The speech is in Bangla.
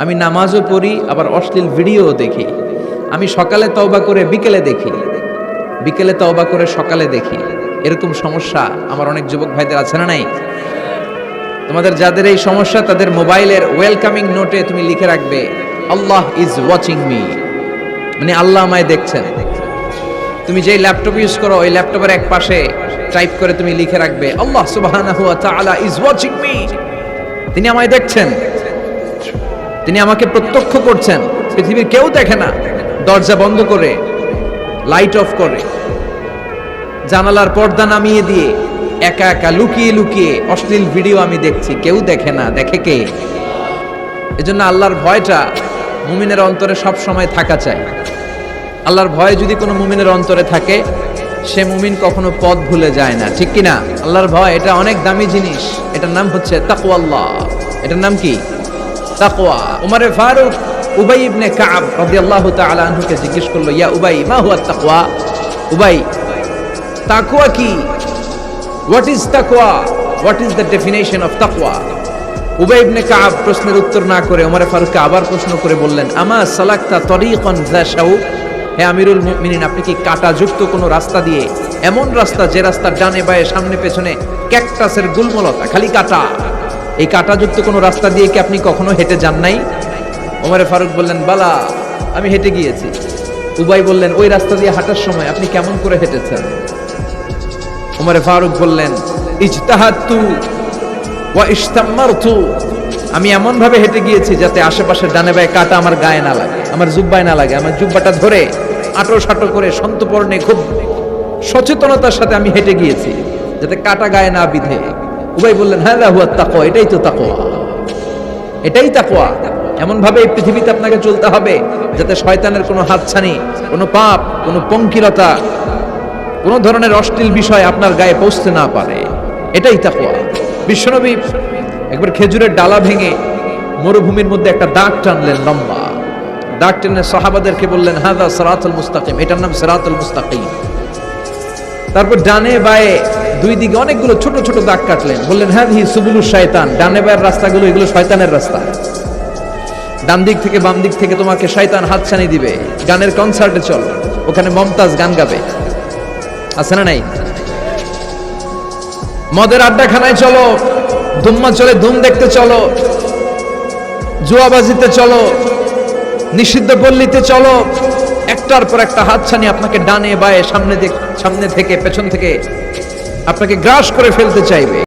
আমি নামাজও পড়ি, আবার অশ্লীল ভিডিওও দেখি। আমি সকালে তওবা করে বিকেলে দেখি। বিকেলে তওবা করে সকালে দেখি। এরকম সমস্যা আমার অনেক যুবক ভাইদের আছে না নাই? তোমাদের যাদের এই সমস্যা, তাদের মোবাইলের ওয়েলকামিং নোটে তুমি লিখে রাখবে, আল্লাহ ইজ ওয়াচিং মি। মানে আল্লাহ আমায় দেখছেন। তুমি যেই ল্যাপটপ ইউজ করো, ওই ল্যাপটপের এক পাশে টাইপ করে তুমি লিখে রাখবে, আল্লাহ সুবহানাহু ওয়া তাআলা ইজ ওয়াচিং মি। তিনি আমায় দেখছেন। তিনি আমাকে প্রত্যক্ষ করছেন, পৃথিবীর কেউ দেখে না। দরজা বন্ধ করে লাইট অফ করে। জানালার পর্দা নামিয়ে দিয়ে একা একা লুকিয়ে লুকিয়ে অশ্লীল ভিডিও আমি দেখছি। কেউ দেখে না। দেখে কে? এজন্য আল্লাহর ভয়টা মুমিনের অন্তরে সব সময় থাকা চাই। আল্লাহর ভয় যদি কোনো মুমিনের অন্তরে থাকে, সে মুমিন কখনো পথ ভুলে যায় না। ঠিক কিনা? আল্লাহর ভয়, এটা অনেক দামি জিনিস। এটার নাম হচ্ছে তাকওয়াল্লাহ এটার নাম কি? তাকওয়া। উমারে ফারুক উবাই ইবনে কাব আনহুকে জিজ্ঞেস করল, ইয়া উবাই, মা হুয়া উবাই কি? What is what is the definition of Ubayy ibn Kaab প্রশ্নের উত্তর না করে ওমর ফারুককে আবার প্রশ্ন করে বললেন, আমা সালাকতা তরিকন যা শাউক হে আমিরুল মুমিনিন, আপনি কি কাটাযুক্ত কোনো রাস্তা দিয়ে এমন রাস্তা যে রাস্তার ডানে বায়ে সামনে পেছনে ক্যাকটাসের গুলমলতা, খালি কাটা? এই কাটাযুক্ত কোনো রাস্তা দিয়ে কি আপনি কখনো হেঁটে যান নাই? ওমরে ফারুক বললেন, বালা, আমি হেঁটে গিয়েছি। উবাই বললেন, ওই রাস্তা দিয়ে হাঁটার সময় আপনি কেমন করে হেঁটেছেন? ওমরে ফারুক বললেন ইজতাহাতু ওয়া ইস্তাম্মারতু আমি এমন ভাবে হেঁটে গিয়েছি যাতে আশেপাশে ডানে বায়ে কাটা আমার গায়ে না লাগে, আমার জুব্বায় না লাগে, আমার জুব্বাটা ধরে আটো সাটো করে সন্তপর্ণে খুব সচেতনতার সাথে আমি হেঁটে গিয়েছি, যাতে কাটা গায়ে না বিধে। উবাই বললেন হ্যাঁ হুয়া তাকওয়া, এটাই তো তাকওয়া। এটাই তাকওয়া। এমন ভাবে এই পৃথিবীতে আপনাকে চলতে হবে যাতে শয়তানের কোনো হাতছানি, কোনো পাপ, কোনো পঙ্কিলতা, কোনো ধরনের অশ্লীল বিষয় আপনার গায়ে পৌঁছতে না পারে। এটাই তাকওয়া। বিশ্বনবী একবার খেজুরের ডালা ভেঙে মরুভূমির মধ্যে একটা দাগ টানলেন লম্বা। দাগ টেনে সাহাবাদেরকে বললেন, হাদা সরাতুল মুস্তাকিম। এটার নাম সরাতুল মুস্তাকিম। তারপর ডানে বায়ে দুই দিকে অনেকগুলো ছোট ছোট দাগ কাটলেন। বললেন হ্যাঁ হি সুবুলু শয়তান ডানে বায়ের রাস্তাগুলো এগুলো শয়তানের রাস্তা। ডান দিক থেকে বাম দিক থেকে তোমাকে শয়তান হাতছানি দিবে। গানের কনসার্টে চলো, ওখানে মমতাজ গান গাবে। আছে না নাই? মদের আড্ডাখানায় চলো দুম্মা চলে ধুম দেখতে চলো জুয়াবাজিতে চলো, নিষিদ্ধ পল্লীতে চলো, একটার পর একটা হাতছানি আপনাকে ডানে বায়ে সামনে সামনে থেকে পেছন থেকে আপনাকে গ্রাস করে ফেলতে চাইবে।